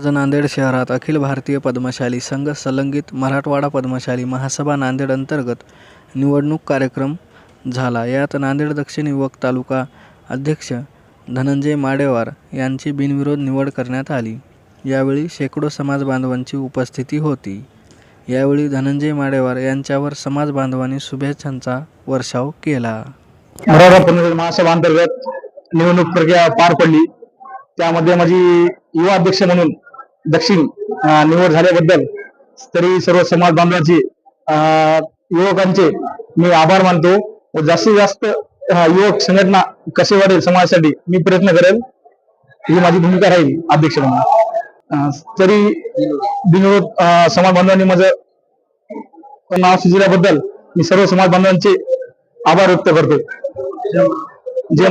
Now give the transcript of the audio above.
आज नांदेड शहरात अखिल भारतीय पद्मशाली संघ संलंगित मराठवाडा पद्मशाली महासभा नांदेड अंतर्गत निवडणूक कार्यक्रम झाला. यात नांदेड दक्षिण युवक तालुका अध्यक्ष धनंजय माडेवार यांची बिनविरोध निवड करण्यात आली. यावेळी शेकडो समाज बांधवांची उपस्थिती होती. यावेळी धनंजय माडेवार यांच्यावर समाज बांधवांनी शुभेच्छांचा वर्षाव केला. महासभा अंतर्गत निवडणूक प्रक्रिया पार पडली. त्यामध्ये माझी युवा अध्यक्ष म्हणून दक्षिण निवड झाल्याबद्दल तरी सर्व समाज बांधवांचे युवकांचे मी आभार मानतो. व जास्तीत जास्त युवक संघटना कसे वाढेल समाजासाठी मी प्रयत्न करेल. ही माझी भूमिका राहील अध्यक्ष म्हणून. तरी बिनविरोध समाज बांधवांनी माझं नाव सुचल्याबद्दल मी सर्व समाज बांधवांचे आभार व्यक्त करतो. जे